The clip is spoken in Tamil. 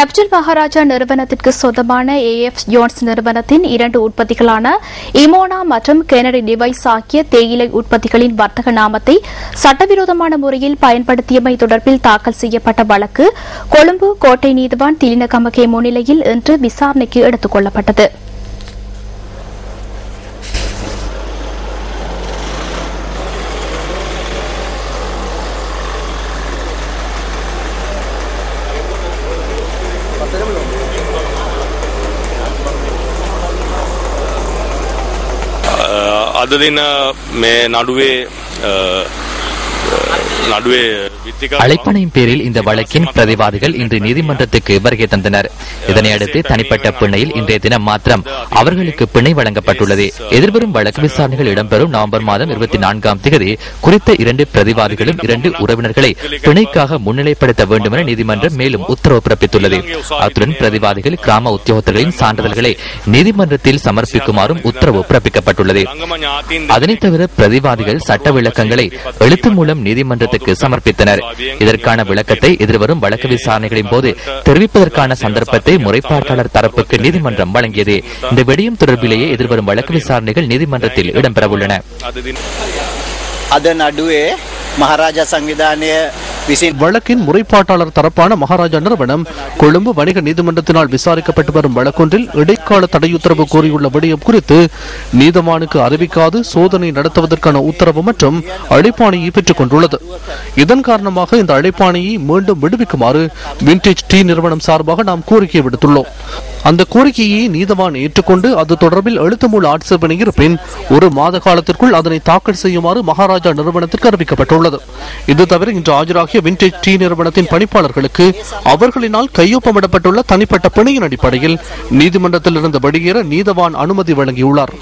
கேபிட்டல் மகாராஜா நிறுவனத்திற்கு சொந்தமான ஏஎஃப் ஜோன்ஸ் நிறுவனத்தின் இரண்டு உற்பத்திகளான இமோனா மற்றும் கெனடி டிவைஸ் ஆகிய தேயிலை உற்பத்திகளின் வர்த்தக நாமத்தை சட்டவிரோதமான முறையில் பயன்படுத்தியமை தொடர்பில் தாக்கல் செய்யப்பட்ட வழக்கு கொழும்பு கோட்டை நீதிவான் திலினகமகே முன்னிலையில் இன்று விசாரணைக்கு எடுத்துக் கொள்ளப்பட்டது. අද දින මේ නඩුවේ அழைப்பனையின் பேரில் இந்த வழக்கின் பிரதிவாதிகள் இன்று நீதிமன்றத்துக்கு வருகை தந்தனர். இதனையடுத்து தனிப்பட்ட பிணையில் இன்றைய தினம் மாத்திரம் அவர்களுக்கு பிணை வழங்கப்பட்டுள்ளது. எதிர்வரும் வழக்கு விசாரணைகள் இடம்பெறும் நவம்பர் மாதம் இருபத்தி நான்காம் தேதி குறித்த இரண்டு பிரதிவாதிகளும் இரண்டு உறவினர்களை பிணைக்காக முன்னிலைப்படுத்த வேண்டும் என நீதிமன்றம் மேலும் உத்தரவு பிறப்பித்துள்ளது. அத்துடன் பிரதிவாதிகள் கிராம உத்தியோகத்தர்களின் சான்றிதழ்களை நீதிமன்றத்தில் சமர்ப்பிக்குமாறும் உத்தரவு பிறப்பிக்கப்பட்டுள்ளது. அதனைத் தவிர பிரதிவாதிகள் சட்ட விளக்கங்களை எழுத்து மூலம் நீதி நீதிமன்றத்துக்கு சமர்ப்பித்தனர். இதற்கான விளக்கத்தை எதிர்வரும் வழக்கு விசாரணைகளின் போது தெரிவிப்பதற்கான சந்தர்ப்பத்தை முறைப்பாட்டாளர் தரப்புக்கு நீதிமன்றம் வழங்கியது. இந்த வெடியும் தொடர்பிலேயே எதிர்வரும் வழக்கு விசாரணைகள் நீதிமன்றத்தில் இடம்பெறவுள்ளன. அதன் நடுவே மகாராஜா சங்கிதானிய வழக்கின் முறைப்பாட்டாளர் தரப்பான மகாராஜா நிறுவனம் கொழும்பு வணிக நீதிமன்றத்தினால் விசாரிக்கப்பட்டு வரும் வழக்கொன்றில் இடைக்கால தடையுத்தரவு கோரியுள்ள விடயம் குறித்து நீதவானுக்கு அறிவிக்காது சோதனை நடத்துவதற்கான உத்தரவு மற்றும் அழைப்பாணையை பெற்றுக் கொண்டுள்ளது. இதன் காரணமாக இந்த அழைப்பாணையை மீண்டும் விடுவிக்குமாறு விண்டேஜ் டீ நிறுவனம் சார்பாக நாம் கோரிக்கை விடுத்துள்ளோம். அந்த கோரிக்கையை நீதவான் ஏற்றுக்கொண்டு அது தொடர்பில் எழுத்துமூல ஆட்சேபனை இருப்பின் ஒரு மாத காலத்திற்குள் அதனை தாக்கல் செய்யுமாறு மகாராஜா நிறுவனத்திற்கு அறிவிக்கப்பட்டுள்ளது. இது தவிர இன்று ஆஜராகிய இந்திய விண்டேஜ் டீ நிறுவனத்தின் பணிப்பாளர்களுக்கு அவர்களினால் கையொப்பமிடப்பட்டுள்ள தனிப்பட்ட பிணையின் அடிப்படையில் நீதிமன்றத்தில் இருந்து வெளியேற நீதவான் அனுமதி வழங்கியுள்ளார்.